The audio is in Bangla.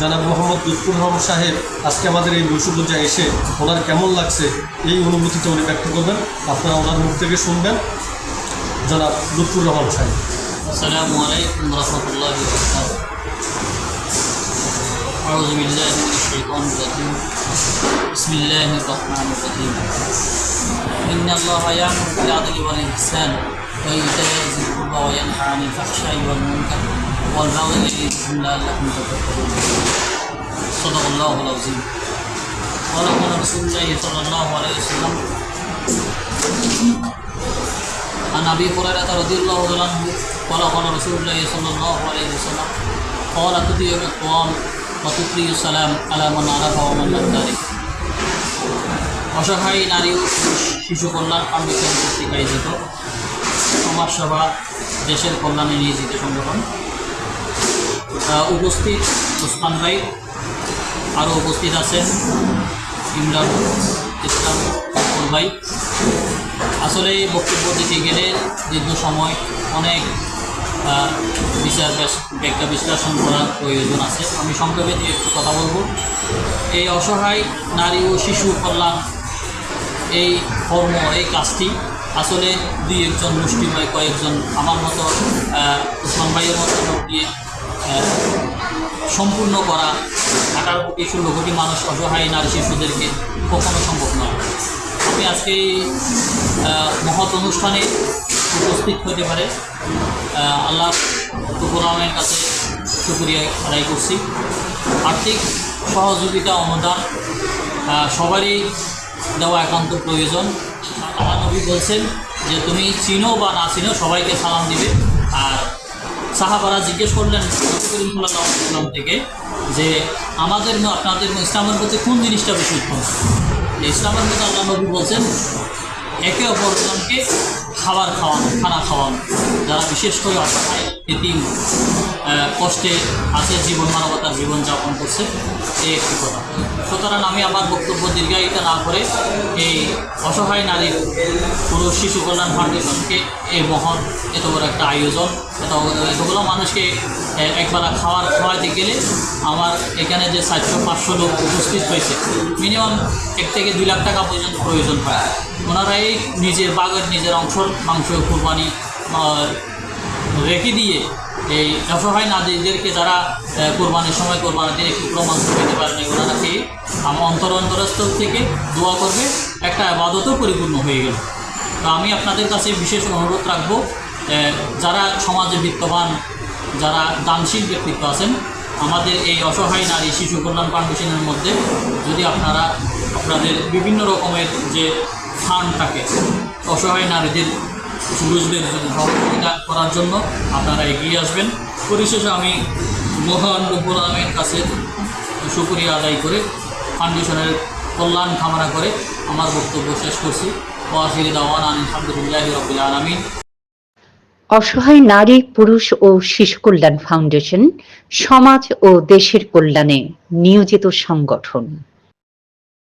জানাব মোহাম্মদ লুৎফুর রহমান সাহেব আজকে আমাদের এই বৈশুদ্ধা এসে ওনার কেমন লাগছে এই অনুভূতিটা উনি ব্যক্ত করবেন আপনারা ওনার মুখ থেকে শুনবেন জনাব লুৎফুর রহমান সাহেব السلام عليكم ورحمة الله وبركاته أعوذ بالله من الشيطان الرجيم بسم الله الرحمن الرحيم إن الله يأمر بالعدل والإحسان وإيتاء ذي القربى وينهى عن الفحشاء والمنكر والبغي يعظكم لعلكم تذكرون صدق الله العظيم قال قال رسول الله صلى الله عليه وسلم عن ابي هريره رضي الله عنه قال قال رسول الله صلى الله عليه وسلم قال تطيع الاقوام وتقري السلام على من عرف ومن لم تعرف অসহায় নারী ও শিশু কল্যাণ ফাউন্ডেশন কর্তৃক আয়োজিত সমাজসভা দেশের কল্যাণে নিয়োজিত সংগঠন। উপস্থিত ওসমান ভাই আরও উপস্থিত আছেন। ইমরান, ইসলাম ভাই। আসলে বক্তব্য দিতে গেলে দীর্ঘ সময় অনেক বিচার ব্যাখ্যা বিশ্লেষণ করার প্রয়োজন আছে। আমি সংক্ষেপে একটু কথা বলব। এই অসহায় নারী ও শিশু কল্যাণ এই কর্ম, এই কাজটি আসলে দুই একজন মুষ্টিময় কয়েকজন আমার মতো উসমান ভাইয়ের মতো লোক দিয়ে সম্পূর্ণ করা আঠারো কোটি ষোলো কোটি মানুষ অসহায় নারী শিশুদেরকে কখনো সম্ভব নয়। আমি আজকে মহৎ অনুষ্ঠানে উপস্থিত হতে পারে। আল্লাহ টুকুরামের কাছে শুক্রিয়া আদায় করছি। আর্থিক সহযোগিতা অনুদান সবারই দেওয়া একান্ত প্রয়োজন। নবী বলছেন যে তুমি চিনো বা না চিনো, সবাইকে সালাম দিবে। আর সাহাবারা জিজ্ঞেস করলেন সাল্লাল্লাহু থেকে যে, আমাদের আপনাদের ইসলামের মধ্যে কোন জিনিসটা বেশি উত্তম? ইসলামের মধ্যে আল্লাহ নবী বলছেন, একে অপরজনকে খাবার খাওয়ানো, খানা খাওয়ানো। যারা বিশেষ করে অসহায় কষ্টে আছে জীবন মানবতার জীবনযাপন করছে এই একটি কথা। সুতরাং আমি আমার বক্তব্য দীর্ঘায়িত না করে এই অসহায় নারী পুরুষ, শিশু কল্যাণ ফাউন্ডেশনকে এই মহৎ, এত বড় একটা আয়োজন, এত এতগুলো মানুষকে, এ- একবার খাওয়ার খাওয়াইতে গেলে আমার এখানে যে চারশো, পাঁচশো লোক উপস্থিত হয়েছে, মিনিমাম এক থেকে দুই লাখ টাকা পর্যন্ত প্রয়োজন হয়। ওনারা এই নিজের বাগের নিজের অংশ মাংস কুরবানি রেখে দিয়ে এই অসহায় নারীদেরকে যারা কোরবানির সময় কোরবানিতে একটু প্রমাণ পেতে পারেনি ওনারা খেয়ে আমার অন্তর অন্তরস্থল থেকে দোয়া করবে, একটা আবাদতও পরিপূর্ণ হয়ে গেল। তো আমি আপনাদের কাছে বিশেষ অনুরোধ রাখব যারা সমাজে বিত্তবান, যারা দানশীল ব্যক্তিত্ব আছেন, আমাদের এই অসহায় নারী শিশু কল্যাণ ফাউন্ডেশনের মধ্যে যদি আপনারা, আপনাদের বিভিন্ন রকমের যে থাকে অসহায় নারীদের, পুরুষদের সহযোগিতা করার জন্য আপনারা এগিয়ে আসবেন। পরিশেষে আমি মহান রব্বুল আলমের কাছে সুক্রিয়া আদায় করে, ফাউন্ডেশনের কল্যাণ কামনা করে আমার বক্তব্য শেষ করছি। ওয়াসির দাওয়ান আলহামদুলিল্লাহ আলমিন। অসহায় নারী, পুরুষ ও শিশু কল্যাণ ফাউন্ডেশন, সমাজ ও দেশের কল্যাণে নিয়োজিত সংগঠন।